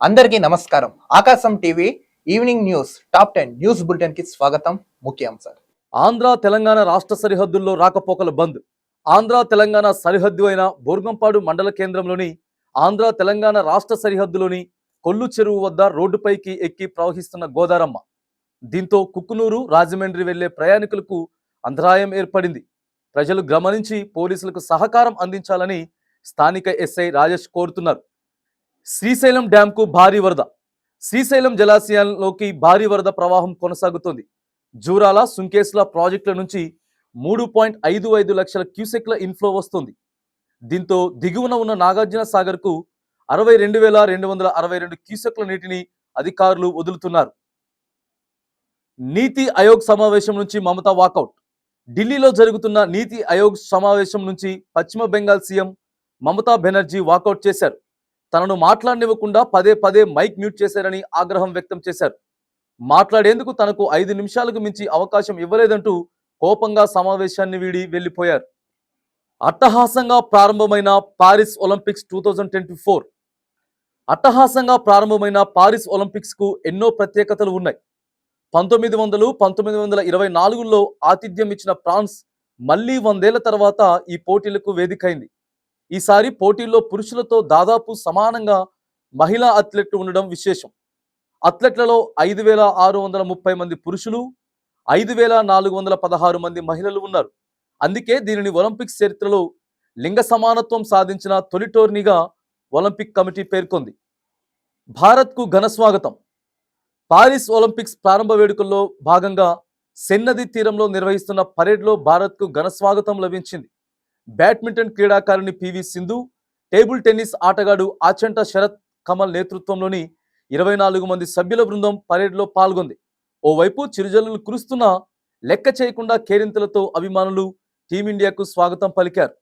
అందరికీ నమస్కారం. ఆకాశం TV evening news top ten news బులెటిన్కి స్వాగతం ముఖ్యాంశాలు ఆంధ్ర తెలంగాణ రాష్ట్ర సరిహద్దుల్లో రాకపోకల బంద్. ఆంధ్ర తెలంగాణ సరిహద్దు అయిన బోర్గంపాడు మండల కేంద్రంలోని ఆంధ్ర తెలంగాణ రాష్ట్ర సరిహద్దులోని కొల్లు చెరువు వద్ద రోడ్డుపైకి ఎక్కి ప్రవహిస్తున్న గోదారమ్మ. దీంతో కుక్కునూరు రాజమండ్రి వెళ్ళే ప్రయాణికులకు అంతరాయం ఏర్పడింది. ప్రజలు గమనించి పోలీసులకు సహకారం అందించాలని స్థానిక ఎస్ఐ రాజేష్ కోరుతున్నారు. శ్రీశైలం డ్యాంకు భారీ వరద. శ్రీశైలం జలాశయంలోకి భారీ వరద ప్రవాహం కొనసాగుతోంది. జూరాల సుంకేస్ల ప్రాజెక్టుల నుంచి మూడు పాయింట్ ఐదు ఐదు లక్షల క్యూసెక్ల ఇన్ఫ్లో వస్తుంది. దీంతో దిగువన ఉన్న నాగార్జున సాగర్కు అరవై రెండు వేల రెండు వందల అరవై రెండు క్యూసెక్ల నీటిని అధికారులు వదులుతున్నారు. నీతి ఆయోగ్ సమావేశం నుంచి మమతా వాకౌట్. ఢిల్లీలో జరుగుతున్న నీతి ఆయోగ్ సమావేశం నుంచి పశ్చిమ బెంగాల్ సీఎం మమతా బెనర్జీ వాకౌట్ చేశారు. తనను మాట్లాడనివ్వకుండా పదే పదే మైక్ మ్యూట్ చేశారని ఆగ్రహం వ్యక్తం చేశారు. మాట్లాడేందుకు తనకు ఐదు నిమిషాలకు మించి అవకాశం ఇవ్వలేదంటూ కోపంగా సమావేశాన్ని వీడి వెళ్ళిపోయారు అట్టహాసంగా ప్రారంభమైన Paris Olympics two thousand twenty four. అట్టహాసంగా ప్రారంభమైన పారిస్ ఒలింపిక్స్కు ఎన్నో ప్రత్యేకతలు ఉన్నాయి. పంతొమ్మిది వందలు పంతొమ్మిది వందల ఇరవై నాలుగులో ఆతిథ్యం ఇచ్చిన ఫ్రాన్స్ మళ్ళీ వందేళ్ళ తర్వాత ఈ పోటీలకు వేదికైంది. ఈసారి పోటీల్లో పురుషులతో దాదాపు సమానంగా మహిళా అథ్లెట్లు ఉండడం విశేషం. అథ్లెట్లలో ఐదు వేల ఆరు వందల ముప్పై మంది పురుషులు ఐదు వేల నాలుగు వందల పదహారు మంది మహిళలు ఉన్నారు. అందుకే దీనిని ఒలింపిక్స్ చరిత్రలో లింగ సమానత్వం సాధించిన తొలి టోర్నీగా ఒలింపిక్ కమిటీ పేర్కొంది. భారత్కు ఘన స్వాగతం. పారిస్ ఒలింపిక్స్ ప్రారంభ వేడుకల్లో భాగంగా సెన్నది తీరంలో నిర్వహిస్తున్న పరేడ్లో భారత్కు ఘన స్వాగతం లభించింది. బ్యాడ్మింటన్ క్రీడాకారిణి పివి సింధు టేబుల్ టెన్నిస్ ఆటగాడు ఆచంట శరత్ కమల్ నేతృత్వంలోని ఇరవై నాలుగు మంది సభ్యుల బృందం పరేడ్లో పాల్గొంది. ఓవైపు చిరుజల్లులు కురుస్తున్న లెక్క చేయకుండా కేరింతలతో అభిమానులు టీమిండియాకు స్వాగతం పలికారు.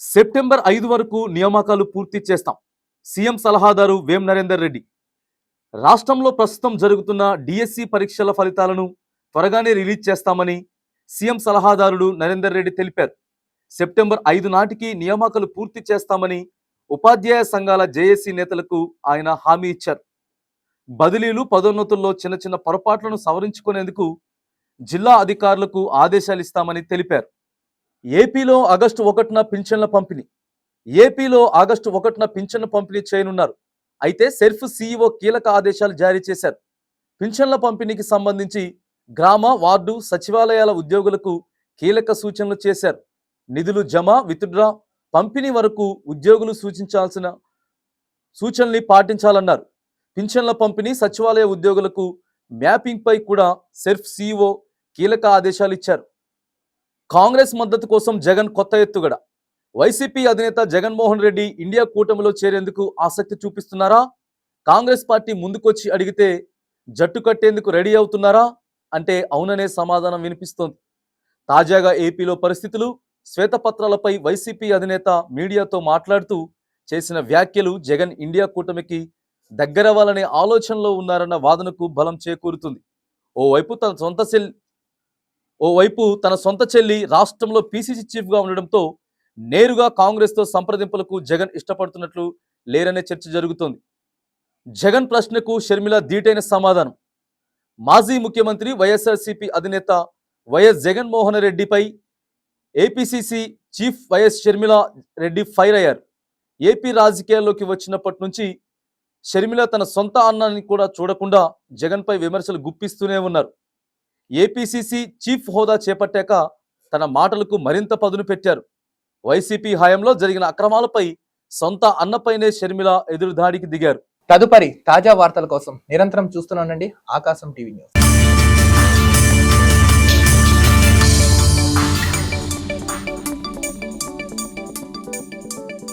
సెప్టెంబర్ ఐదు వరకు నియామకాలు పూర్తి చేస్తాం. సీఎం సలహాదారు వేం నరేందర్ రెడ్డి. రాష్ట్రంలో ప్రస్తుతం జరుగుతున్న డిఎస్సి పరీక్షల ఫలితాలను త్వరగానే రిలీజ్ చేస్తామని సీఎం సలహాదారుడు నరేందర్ రెడ్డి తెలిపారు. సెప్టెంబర్ ఐదు నాటికి నియామకాలు పూర్తి చేస్తామని ఉపాధ్యాయ సంఘాల జేఏసీ నేతలకు ఆయన హామీ ఇచ్చారు. బదిలీలు పదోన్నతుల్లో చిన్న చిన్న పొరపాట్లను సవరించుకునేందుకు జిల్లా అధికారులకు ఆదేశాలు ఇస్తామని తెలిపారు. ఏపీలో ఆగస్టు ఒకటిన పింఛన్ల పంపిణీ ఏపీలో ఆగస్టు ఒకటిన పింఛన్ల పంపిణీ చేయనున్నారు. అయితే సెర్ఫ్ సీఈఓ కీలక ఆదేశాలు జారీ చేశారు. పింఛన్ల పంపిణీకి సంబంధించి గ్రామ వార్డు సచివాలయాల ఉద్యోగులకు కీలక సూచనలు చేశారు. నిధులు జమ విత్డ్రా పంపిణీ వరకు ఉద్యోగులు సూచించాల్సిన సూచనల్ని పాటించాలన్నారు. పింఛన్ల పంపిణీ సచివాలయ ఉద్యోగులకు మ్యాపింగ్పై కూడా సెర్ఫ్ సీఈఓ కీలక ఆదేశాలు ఇచ్చారు. కాంగ్రెస్ మద్దతు కోసం జగన్ కొత్త ఎత్తుగడ. వైసీపీ అధినేత జగన్మోహన్ రెడ్డి ఇండియా కూటమిలో చేరేందుకు ఆసక్తి చూపిస్తున్నారా? కాంగ్రెస్ పార్టీ ముందుకొచ్చి అడిగితే జట్టు కట్టేందుకు రెడీ అవుతున్నారా? అంటే అవుననే సమాధానం వినిపిస్తోంది. తాజాగా ఏపీలో పరిస్థితులు శ్వేతపత్రాలపై వైసీపీ అధినేత మీడియాతో మాట్లాడుతూ చేసిన వ్యాఖ్యలు జగన్ ఇండియా కూటమికి దగ్గరవ్వాలనే ఆలోచనలో ఉన్నారన్న వాదనకు బలం చేకూరుతుంది. ఓవైపు తన సొంత చెల్లి ఓవైపు తన సొంత చెల్లి రాష్ట్రంలో పీసీసీ చీఫ్గా ఉండడంతో నేరుగా కాంగ్రెస్తో సంప్రదింపులకు జగన్ ఇష్టపడుతున్నట్లు లేరనే చర్చ జరుగుతోంది. జగన్ ప్రశ్నకు షర్మిల ధీటైన సమాధానం. మాజీ ముఖ్యమంత్రి వైఎస్ఆర్సీపీ అధినేత వైఎస్ జగన్మోహన్ రెడ్డిపై APCC chief YS Sharmila Reddy fire అయ్యారు. ఏపీ రాజకీయాల్లోకి వచ్చినప్పటి నుంచి షర్మిల తన సొంత అన్నాన్ని కూడా చూడకుండా జగన్పై విమర్శలు గుప్పిస్తూనే ఉన్నారు. ఏపీసీసీ చీఫ్ హోదా చేపట్టాక తన మాటలకు మరింత పదును పెట్టారు. వైసీపీ హయాంలో జరిగిన అక్రమాలపై సొంత అన్నపైనే షర్మిల ఎదురుదాడికి దిగారు. తదుపరి తాజా వార్తల కోసం నిరంతరం చూస్తున్నానండి ఆకాశం టీవీ న్యూస్.